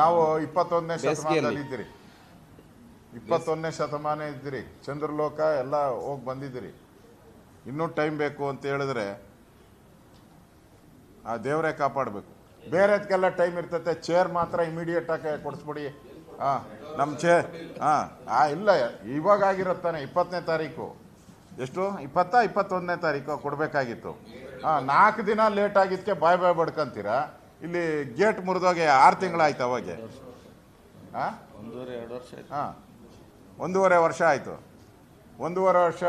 ನಾವು ಇಪ್ಪತ್ತೊಂದನೇ ಶತಮಾನದಲ್ಲಿ ಇದ್ದೀರಿ. ಇಪ್ಪತ್ತೊಂದನೇ ಶತಮಾನ ಇದ್ದೀರಿ. ಚಂದ್ರಲೋಕ ಎಲ್ಲ ಹೋಗಿ ಬಂದಿದ್ದೀರಿ. ಇನ್ನೂ ಟೈಮ್ ಬೇಕು ಅಂತ ಹೇಳಿದ್ರೆ ಆ ದೇವರೇ ಕಾಪಾಡಬೇಕು. ಬೇರೆದಕ್ಕೆಲ್ಲ ಟೈಮ್ ಇರ್ತತೆ. ಚೇರ್ ಮಾತ್ರ ಇಮಿಡಿಯೇಟ್ ಆಗಿ ಕೊಡಿಸ್ಬಿಡಿ. ಹಾಂ ನಮ್ಮ ಚೇ ಹಾಂ ಆ ಇಲ್ಲ ಇವಾಗ ಆಗಿರುತ್ತಾನೆ ಇಪ್ಪತ್ತನೇ ತಾರೀಕು. ಎಷ್ಟು? ಇಪ್ಪತ್ತಾ ಇಪ್ಪತ್ತೊಂದನೇ ತಾರೀಕು ಕೊಡಬೇಕಾಗಿತ್ತು. ಹಾಂ ನಾಲ್ಕು ದಿನ ಲೇಟ್ ಆಗಿದ್ದಕ್ಕೆ ಬಾಯ್ ಬಾಯ್ ಬಡ್ಕೊಂತೀರಾ? ಇಲ್ಲಿ ಗೇಟ್ ಮುರಿದೋಗಿ ಆರು ತಿಂಗಳಾಯ್ತು ಅವಾಗೆ. ಹಾಂ ಒಂದೂವರೆ ಎರಡು ವರ್ಷ ಆಯ್ತು. ಹಾಂ ಒಂದೂವರೆ ವರ್ಷ ಆಯಿತು. ಒಂದೂವರೆ ವರ್ಷ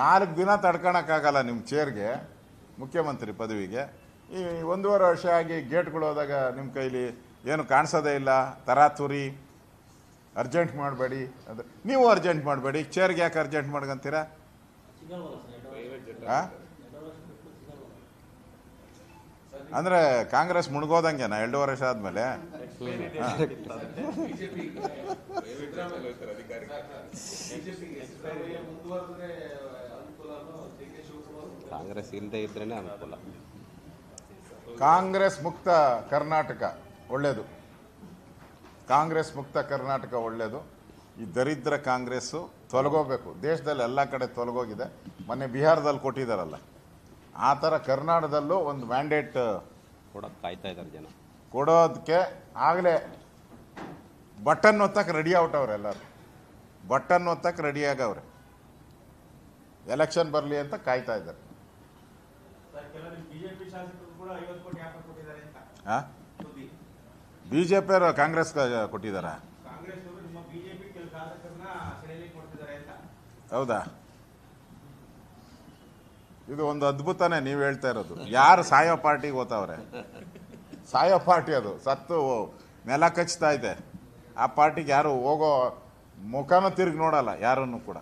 ನಾಲ್ಕು ದಿನ ತಡ್ಕೊಳಕ್ಕಾಗಲ್ಲ ನಿಮ್ಮ ಚೇರ್ಗೆ ಮುಖ್ಯಮಂತ್ರಿ ಪದವಿಗೆ. ಈ ಒಂದೂವರೆ ವರ್ಷ ಆಗಿ ಗೇಟ್ಗಳು ಹೋದಾಗ ನಿಮ್ಮ ಕೈಲಿ ಏನು ಕಾಣಿಸೋದೇ ಇಲ್ಲ. ತರಾತುರಿ ಅರ್ಜೆಂಟ್ ಮಾಡಬೇಡಿ. ಅದು ನೀವು ಅರ್ಜೆಂಟ್ ಮಾಡಬೇಡಿ. ಚೇರ್ಗೆ ಯಾಕೆ ಅರ್ಜೆಂಟ್ ಮಾಡ್ಕೊಂತೀರಾ? ಹಾಂ ಅಂದರೆ ಕಾಂಗ್ರೆಸ್ ಮುಳುಗೋದಂಗೆನಾ ಎರಡು ವರ್ಷ ಆದಮೇಲೆ. ಕಾಂಗ್ರೆಸ್ ಇಲ್ಲದೆ ಇದ್ರೇನೆ ಅನುಕೂಲ. ಕಾಂಗ್ರೆಸ್ ಮುಕ್ತ ಕರ್ನಾಟಕ ಒಳ್ಳೇದು. ಕಾಂಗ್ರೆಸ್ ಮುಕ್ತ ಕರ್ನಾಟಕ ಒಳ್ಳೆಯದು ಈ ದರಿದ್ರ ಕಾಂಗ್ರೆಸ್ಸು ತೊಲಗೋಬೇಕು ದೇಶದಲ್ಲಿ ಎಲ್ಲ ಕಡೆ ತೊಲಗೋಗಿದೆ. ಮೊನ್ನೆ ಬಿಹಾರದಲ್ಲಿ ಕೊಟ್ಟಿದ್ದಾರಲ್ಲ. ಆ ಥರ ಕರ್ನಾಟಕದಲ್ಲೂ ಒಂದು ಮ್ಯಾಂಡೇಟ್ ಕೊಡೋದು ಕಾಯ್ತಾ ಇದ್ದಾರೆ ಜನ. ಕೊಡೋದಕ್ಕೆ ಆಗಲೇ ಬಟನ್ ಒತ್ತಕ್ಕೆ ರೆಡಿ ಆಗ್ಬಿಟ್ಟವ್ರೆ ಎಲ್ಲರೂ. ಬಟನ್ ಒತ್ತಕ್ಕೆ ರೆಡಿ ಆಗವ್ರೆ. ಎಲೆಕ್ಷನ್ ಬರಲಿ ಅಂತ ಕಾಯ್ತಾ ಇದ್ದಾರೆ ಹಾಂ ಬಿ ಜೆ ಪಿಯವರು ಕಾಂಗ್ರೆಸ್ ಕೊಟ್ಟಿದ್ದಾರೆ? ಕಾಂಗ್ರೆಸ್ ಅವರು ನಿಮ್ಮ ಬಿಜೆಪಿ ಕೆಲ ಶಾಸಕರನ್ನ ಸೆಳೆಯಲಿಕ್ಕೆ ಕೊಡ್ತಿದ್ದಾರೆ ಅಂತ ಹೌದಾ ಇದು ಒಂದು ಅದ್ಭುತನೇ ನೀವು ಹೇಳ್ತಾ ಇರೋದು. ಯಾರು ಸಾಯೋ ಪಾರ್ಟಿಗೆ ಓದ್ತಾವ್ರೆ ಸಾಯೋ ಪಾರ್ಟಿ ಅದು. ಸತ್ತು ನೆಲ ಕಚ್ತಾ ಇದೆ. ಆ ಪಾರ್ಟಿಗೆ ಯಾರು ಹೋಗೋ ಮುಖನ ತಿರುಗಿ ನೋಡಲ್ಲ ಯಾರನ್ನು ಕೂಡ.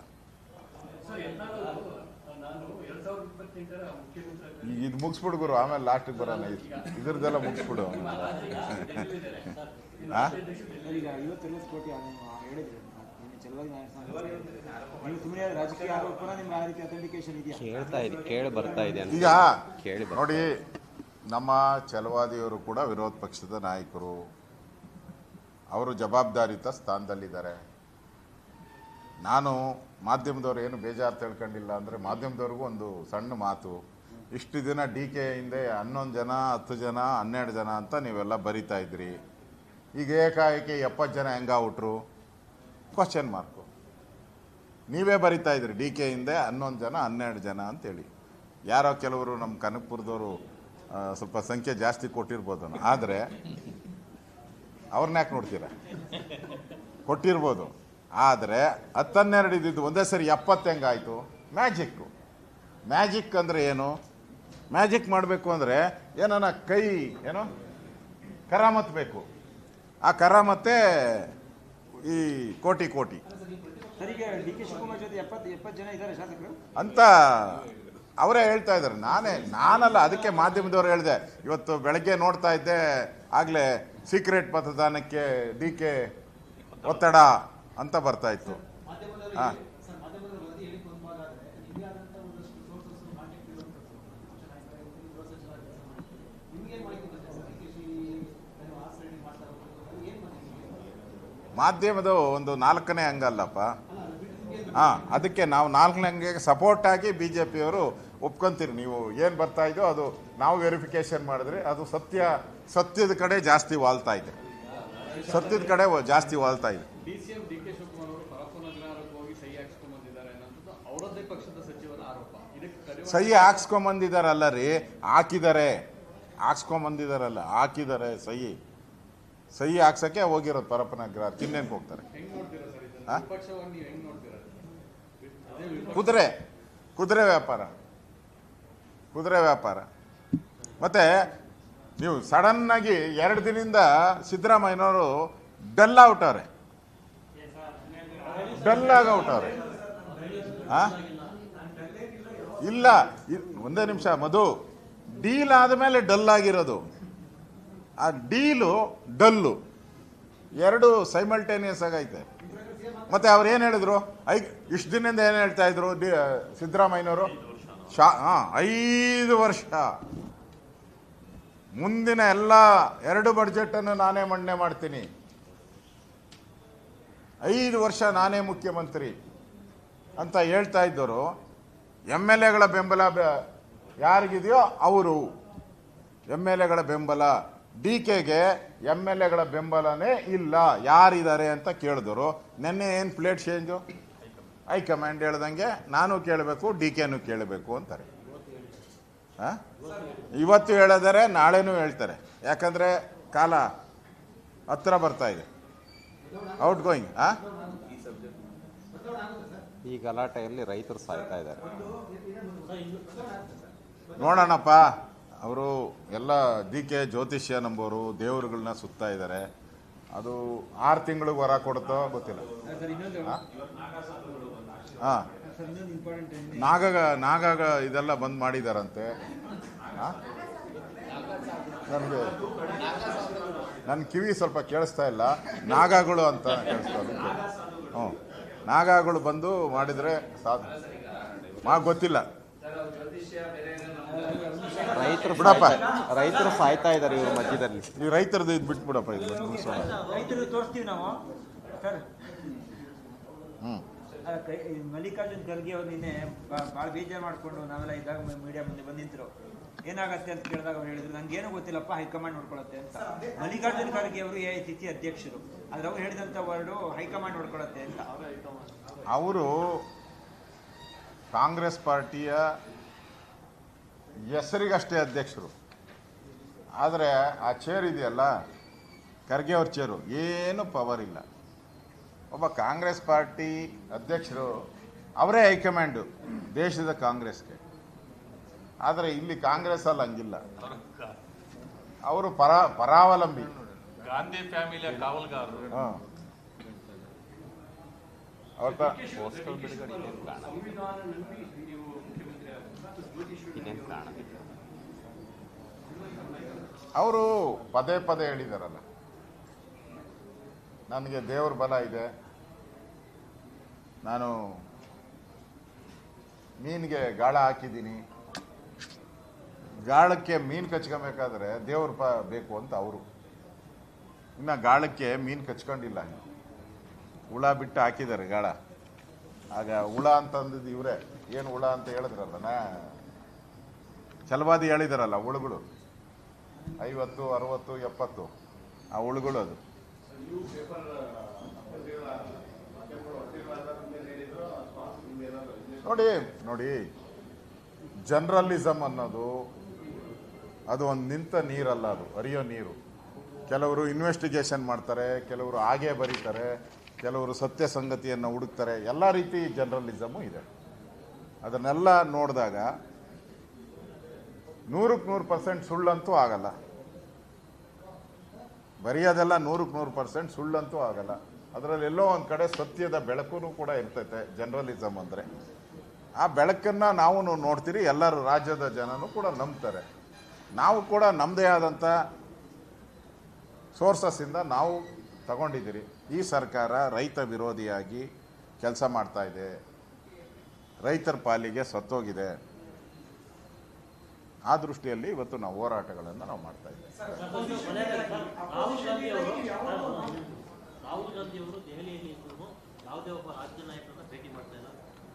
ಇದು ಮುಗಿಸ್ಬಿಡು ಗುರು ಆಮೇಲೆ ಲಾಸ್ಟಿಗೆ ಬರೋಣ. ಇದು ಇದ್ರದ್ದೆಲ್ಲ ಮುಗಿಸ್ಬಿಡು. ಕೇಳಿ ಬರ್ತಾ ಇದೆ ಈಗ ಕೇಳಿ ನೋಡಿ ನಮ್ಮ ಛಲವಾದಿಯವರು ಕೂಡ ವಿರೋಧ ಪಕ್ಷದ ನಾಯಕರು. ಅವರು ಜವಾಬ್ದಾರಿತ ಸ್ಥಾನದಲ್ಲಿದ್ದಾರೆ. ನಾನು ಮಾಧ್ಯಮದವ್ರು ಏನು ಬೇಜಾರು ತಿಳ್ಕೊಂಡಿಲ್ಲ ಅಂದರೆ ಮಾಧ್ಯಮದವ್ರಿಗೂ ಒಂದು ಸಣ್ಣ ಮಾತು. ಇಷ್ಟು ದಿನ ಡಿ ಕೆ ಹಿಂದೆ ಹನ್ನೊಂದು ಜನ ಹತ್ತು ಜನ ಹನ್ನೆರಡು ಜನ ಅಂತ ನೀವೆಲ್ಲ ಬರಿತಾ ಇದ್ರಿ. ಈಗ ಏಕಾಏಕಿ ಎಪ್ಪತ್ತು ಜನ ಹೆಂಗಾಗ್ಬಿಟ್ರು ಕ್ವಶನ್ ಮಾರ್ಕು ನೀವೇ ಬರಿತಾ ಇದ್ರಿ ಡಿ ಕೆ ಹಿಂದೆ ಹನ್ನೊಂದು ಜನ, ಹನ್ನೆರಡು ಜನ ಅಂತೇಳಿ. ಯಾರೋ ಕೆಲವರು ನಮ್ಮ ಕನಕಪುರದವರು ಸ್ವಲ್ಪ ಸಂಖ್ಯೆ ಜಾಸ್ತಿ ಕೊಟ್ಟಿರ್ಬೋದು ಆದರೆ ಅವ್ರನ್ನ ಯಾಕೆ ನೋಡ್ತೀರಾ? ಕೊಟ್ಟಿರ್ಬೋದು. ಆದರೆ ಹತ್ತನ್ನೆರಡು ಇದ್ದಿದ್ದು ಒಂದೇ ಸರಿ ಎಪ್ಪತ್ತು ಹೆಂಗಾಯಿತು? ಮ್ಯಾಜಿಕ್ಕು ಮ್ಯಾಜಿಕ್ ಅಂದರೆ ಏನು? ಮ್ಯಾಜಿಕ್ ಮಾಡಬೇಕು ಅಂದರೆ ಏನನ್ನ ಕೈ, ಏನೋ, ಕರಾಮತ್ ಬೇಕು. ಆ ಕರಾಮತ್ತೇ ಈ ಕೋಟಿ ಕೋಟಿ. ಅಂತ ಅವರೇ ಹೇಳ್ತಾ ಇದ್ದಾರೆ. ನಾನೇ ನಾನಲ್ಲ ಅದಕ್ಕೆ ಮಾಧ್ಯಮದವ್ರು ಹೇಳಿದೆ. ಇವತ್ತು ಬೆಳಗ್ಗೆ ನೋಡ್ತಾ ಇದ್ದೆ ಆಗಲೇ ಸೀಕ್ರೆಟ್ ಮತದಾನಕ್ಕೆ ಡಿ ಕೆ ಒತ್ತಡ ಅಂತ ಬರ್ತಾ ಇತ್ತು. ಹಾಂ ಮಾಧ್ಯಮದ ಒಂದು ನಾಲ್ಕನೇ ಅಂಗ ಅಲ್ಲಪ್ಪ. ಹಾಂ ಅದಕ್ಕೆ ನಾವು ನಾಲ್ಕನೇ ಅಂಗಕ್ಕೆ ಸಪೋರ್ಟ್ ಆಗಿ ಬಿ ಜೆ ಪಿಯವರು ಒಪ್ಕೊಂತೀರಿ. ನೀವು ಏನು ಬರ್ತಾ ಇದೆಯೋ ಅದು ನಾವು ವೆರಿಫಿಕೇಶನ್ ಮಾಡಿದ್ರೆ ಅದು ಸತ್ಯ ಸತ್ಯದ ಕಡೆ ಜಾಸ್ತಿ ವಾಲ್ತಾ ಇದೆ. ಸತ್ಯದ ಕಡೆ ಜಾಸ್ತಿ ವಾಲ್ತಾ ಇದೆ. ಸಹಿ ಹಾಕ್ಸ್ಕೊಂಬಂದಿದಾರಲ್ಲ ರೀ ಹಾಕಿದ್ದಾರೆ. ಹಾಕ್ಸ್ಕೊಂಬಂದಿದಾರಲ್ಲ ಹಾಕಿದ್ದಾರೆ ಸಹಿ. ಸಹಿ ಹಾಕ್ಸಕ್ಕೆ ಹೋಗಿರೋದು ಪರಪ್ಪನಗ್ರ ತಿನ್ನೇನ್ಗೆ ಹೋಗ್ತಾರೆ. ಕುದುರೆ ಕುದುರೆ ವ್ಯಾಪಾರ. ಕುದುರೆ ವ್ಯಾಪಾರ. ಮತ್ತೆ ನೀವು ಸಡನ್ನಾಗಿ ಎರಡು ದಿನದಿಂದ ಸಿದ್ದರಾಮಯ್ಯನವರು ಡಲ್ ಔಟವ್ರೆ. ಡಲ್ ಔಟವ್ರೆ ಹಾಂ? ಇಲ್ಲ ಒಂದೇ ನಿಮಿಷ ಮಧು. ಡೀಲ್ ಆದಮೇಲೆ ಡಲ್ ಆಗಿರೋದು. ಆ ಡೀಲು ಡಲ್ಲು. ಎರಡು ಸೈಮಲ್ಟೇನಿಯಸ್ ಆಗೈತೆ. ಮತ್ತೆ ಅವ್ರು ಏನು ಹೇಳಿದ್ರು? ಐ, ಇಷ್ಟು ದಿನದಿಂದ ಏನು ಹೇಳ್ತಾ ಇದ್ರು ಡಿ ಸಿದ್ದರಾಮಯ್ಯನವರು? ಶಾ ಹಾಂ ಐದು ವರ್ಷ. ಮುಂದಿನ ಎಲ್ಲ ಎರಡು ಬಡ್ಜೆಟನ್ನು ನಾನೇ ಮಂಡನೆ ಮಾಡ್ತೀನಿ. ಐದು ವರ್ಷ ನಾನೇ ಮುಖ್ಯಮಂತ್ರಿ ಅಂತ ಹೇಳ್ತಾ ಇದ್ದರು, ಎಂ ಎಲ್ ಎಗಳ ಬೆಂಬಲ ಯಾರಿಗಿದೆಯೋ ಅವರು. ಎಂ ಎಲ್ ಎಗಳ ಬೆಂಬಲ. ಡಿ ಕೆಗೆ ಎಂ ಎಲ್ ಎಗಳ ಬೆಂಬಲನೇ ಇಲ್ಲ. ಯಾರಿದ್ದಾರೆ ಅಂತ ಕೇಳಿದ್ರು. ನಿನ್ನೆ ಏನು ಪ್ಲೇಟ್ ಚೇಂಜು ಹೈಕಮಾಂಡ್ ಹೇಳ್ದಂಗೆ ನಾನು ಕೇಳಬೇಕು ಡಿ ಕೆನೂ ಕೇಳಬೇಕು ಅಂತಾರೆ. ಹಾಂ ಇವತ್ತು ಹೇಳಿದರೆ ನಾಳೆನೂ ಹೇಳ್ತಾರೆ. ಯಾಕಂದರೆ ಕಾಲ ಹತ್ರ ಬರ್ತಾ ಇದೆ. ಔಟ್ ಗೋಯಿಂಗ್ ಆ? ಈ ಗಲಾಟೆಯಲ್ಲಿ ರೈತರು ಸಾಯ್ತಾ ಇದ್ದಾರೆ. ನೋಡೋಣಪ್ಪ. ಅವರು ಎಲ್ಲ ಡಿ ಕೆ ಜ್ಯೋತಿಷ್ಯ ನಂಬೋರು ದೇವರುಗಳನ್ನ ಸುತ್ತಾ ಇದ್ದಾರೆ. ಅದು ಆರು ತಿಂಗಳಿಗೆ ವರ ಕೊಡುತ್ತೋ ಗೊತ್ತಿಲ್ಲ. ನಾಗ ನಾಗ ಇದೆಲ್ಲ ಬಂದ್ ಮಾಡಿದಾರಂತೆ. ನನಗೆ ನನ್ನ ಕಿವಿ ಸ್ವಲ್ಪ ಕೇಳಿಸ್ತಾ ಇಲ್ಲ. ನಾಗಗಳು ಅಂತ ಕೇಳಿಸ್ತಾ. ಹ್ಞೂ ನಾಗಗಳು ಬಂದು ಮಾಡಿದರೆ ಸಾಧ್ ಮಾ ಗೊತ್ತಿಲ್ಲ. ರೈತರು ಬಿಡಪ್ಪ. ಸಾಯ್ತಾ- ರೈತರು ಸಾಯ್ತಾ ಇದ್ದಾರೆ ಇವ್ರ ಮಧ್ಯದಲ್ಲಿ. ನೀವು ರೈತರದ್ದು ಇದು ಬಿಟ್ಬಿಡಪ್ಪ ಇದು ಮುಗಿಸೋಣ ರೈತರು ತೋರಿಸ್ತೀವಿ ನಾವು. ಸರ್ ಹ್ಞೂ ಆ ಕೈ ಈ ಮಲ್ಲಿಕಾರ್ಜುನ್ ಖರ್ಗೆ ಅವ್ರು ನಿನ್ನೆ ಭಾಳ ಬೇಜಾರು ಮಾಡಿಕೊಂಡು ನಾವೆಲ್ಲ ಇದ್ದಾಗ ಮೀಡಿಯಾ ಮುಂದೆ ಬಂದಿದ್ರು. ಏನಾಗತ್ತೆ ಅಂತ ಕೇಳಿದಾಗ ಅವ್ರು ಹೇಳಿದ್ರು ನಂಗೆ ಏನೂ ಗೊತ್ತಿಲ್ಲಪ್ಪ ಹೈಕಮಾಂಡ್ ನೋಡ್ಕೊಳತ್ತೆ ಅಂತ. ಮಲ್ಲಿಕಾರ್ಜುನ್ ಖರ್ಗೆ ಅವರು ಎ ಐ ಸಿ ಸಿ ಅಧ್ಯಕ್ಷರು. ಆದ್ರೆ ಅವ್ರು ಹೇಳಿದಂಥ ವರ್ಡು ಹೈಕಮಾಂಡ್ ನೋಡ್ಕೊಳತ್ತೆ ಅಂತ. ಅವರು ಕಾಂಗ್ರೆಸ್ ಪಾರ್ಟಿಯ ಹೆಸರಿಗಷ್ಟೇ ಅಧ್ಯಕ್ಷರು. ಆದರೆ ಆ ಚೇರ್ ಇದೆಯಲ್ಲ ಖರ್ಗೆ ಅವ್ರ ಚೇರು ಏನು ಪವರ್ ಇಲ್ಲ. ಒಬ್ಬ ಕಾಂಗ್ರೆಸ್ ಪಾರ್ಟಿ ಅಧ್ಯಕ್ಷರು ಅವರೇ ಹೈಕಮಾಂಡು ದೇಶದ ಕಾಂಗ್ರೆಸ್ಗೆ. ಆದರೆ ಇಲ್ಲಿ ಕಾಂಗ್ರೆಸ್ ಅಲ್ಲಿ ಹಂಗಿಲ್ಲ. ಅವರು ಪರ ಪರಾವಲಂಬಿ. ಗಾಂಧಿ ಫ್ಯಾಮಿಲಿಯ ಕಾವಲ್ಗಾರರು. ಹಾಂ. ಅವ್ರ ಅಂತ ಕಾಣಲ್ಲ ಅವರು ಪದೇ ಪದೇ ಹೇಳಿದಾರಲ್ಲ, ನನಗೆ ದೇವ್ರ ಬಲ ಇದೆ. ನಾನು ಮೀನಿಗೆ ಗಾಳ ಹಾಕಿದ್ದೀನಿ. ಗಾಳಕ್ಕೆ ಮೀನು ಕಚ್ಕೊಬೇಕಾದ್ರೆ ದೇವ್ರ ಪ ಬೇಕು ಅಂತ ಅವರು. ಇನ್ನು ಗಾಳಕ್ಕೆ ಮೀನು ಕಚ್ಕೊಂಡಿಲ್ಲ ಹುಳ ಬಿಟ್ಟು ಹಾಕಿದ್ದಾರೆ ಗಾಳ. ಆಗ ಹುಳ ಅಂತಂದಿದ್ದು ಇವರೇ. ಏನು ಹುಳ ಅಂತ ಹೇಳಿದ್ರಲ್ಲ ನಾ? ಛಲವಾದಿ ಹೇಳಿದಾರಲ್ಲ ಹುಳುಗಳು ಐವತ್ತು, ಅರವತ್ತು, ಎಪ್ಪತ್ತು. ಆ ಹುಳುಗಳು ಅದು. ನೋಡಿ ನೋಡಿ. ಜರ್ನಲಿಸಮ್ ಅನ್ನೋದು, ಅದು ಒಂದು ನಿಂತ ನೀರಲ್ಲ ಅದು, ಹರಿಯೋ ನೀರು. ಕೆಲವರು ಇನ್ವೆಸ್ಟಿಗೇಷನ್ ಮಾಡ್ತಾರೆ, ಕೆಲವರು ಹಾಗೆ ಬರೀತಾರೆ, ಕೆಲವರು ಸತ್ಯ ಸಂಗತಿಯನ್ನು ಹುಡುಕ್ತಾರೆ. ಎಲ್ಲ ರೀತಿ ಜರ್ನಲಿಸಮು ಇದೆ. ಅದನ್ನೆಲ್ಲ ನೋಡಿದಾಗ ನೂರಕ್ಕೆ ನೂರು ಪರ್ಸೆಂಟ್ ಸುಳ್ಳಂತೂ ಆಗಲ್ಲ. ಬರೆಯೋದೆಲ್ಲ ನೂರಕ್ಕೆ ನೂರು ಪರ್ಸೆಂಟ್ ಸುಳ್ಳಂತೂ ಆಗಲ್ಲ. ಅದರಲ್ಲಿ ಎಲ್ಲೋ ಒಂದು ಕಡೆ ಸತ್ಯದ ಬೆಳಕು ಕೂಡ ಇರ್ತೈತೆ ಜರ್ನಲಿಸಮ್ ಅಂದರೆ. ಆ ಬೆಳಕನ್ನು ನಾವು ನೋಡ್ತೀರಿ, ಎಲ್ಲರೂ ರಾಜ್ಯದ ಜನನೂ ಕೂಡ ನಂಬ್ತಾರೆ. ನಾವು ಕೂಡ ನಮ್ಮದೇ ಆದಂಥ ಸೋರ್ಸಸ್ಸಿಂದ ನಾವು ತಗೊಂಡಿದ್ದೀರಿ. ಈ ಸರ್ಕಾರ ರೈತ ವಿರೋಧಿಯಾಗಿ ಕೆಲಸ ಮಾಡ್ತಾ ಇದೆ. ರೈತರ ಪಾಲಿಗೆ ಸತ್ತೋಗಿದೆ. ಆ ದೃಷ್ಟಿಯಲ್ಲಿ ಇವತ್ತು ನಾವು ಹೋರಾಟಗಳನ್ನು ನಾವು ಮಾಡ್ತಾ ಇದ್ದೀವಿ.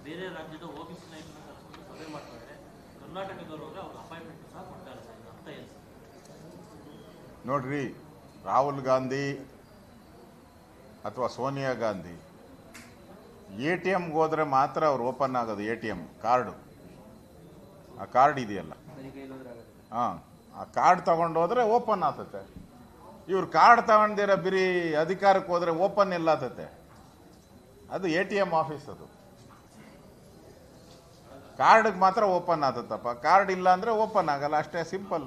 ಬೇರೆ ರಾಜ್ಯದ ಓಬಿಸಿ ನಾಯಕರನ್ನ ಕರೆಸ್ಕೊಂಡು ಸಭೆ ಕರ್ನಾಟಕದವ್ರಿಗೆ ಅವ್ರ ಅಪಾಯಿಂಟ್ಮೆಂಟ್ ಸಹ ಕೊಡ್ತಾ ಇಲ್ಲ ಸರ್ ಅರ್ಥ ಏನು ನೋಡ್ರಿ ರಾಹುಲ್ ಗಾಂಧಿ ಅಥವಾ ಸೋನಿಯಾ ಗಾಂಧಿ ಎ ಟಿ ಎಮ್ಗೆ ಹೋದ್ರೆ ಮಾತ್ರ ಅವ್ರು ಓಪನ್ ಆಗೋದು ಎ ಟಿ ಎಂ ಕಾರ್ಡು. ಆ ಕಾರ್ಡ್ ಇದೆಯಲ್ಲ. ಹಾಂ, ಆ ಕಾರ್ಡ್ ತಗೊಂಡು ಹೋದ್ರೆ ಓಪನ್ ಆತತೆ ಇವ್ರು ಕಾರ್ಡ್ ತಗೊಂಡಿರ ಬಿರಿ ಅಧಿಕಾರಕ್ಕೆ ಹೋದ್ರೆ ಓಪನ್ ಇಲ್ಲ ಆತತೆ ಅದು ಎ ಟಿ ಎಂ ಆಫೀಸ್ ಅದು. ಕಾರ್ಡ್ಗೆ ಮಾತ್ರ ಓಪನ್ ಆಗ್ತತಪ್ಪ. ಕಾರ್ಡ್ ಇಲ್ಲ ಅಂದ್ರೆ ಓಪನ್ ಆಗಲ್ಲ. ಅಷ್ಟೇ ಸಿಂಪಲ್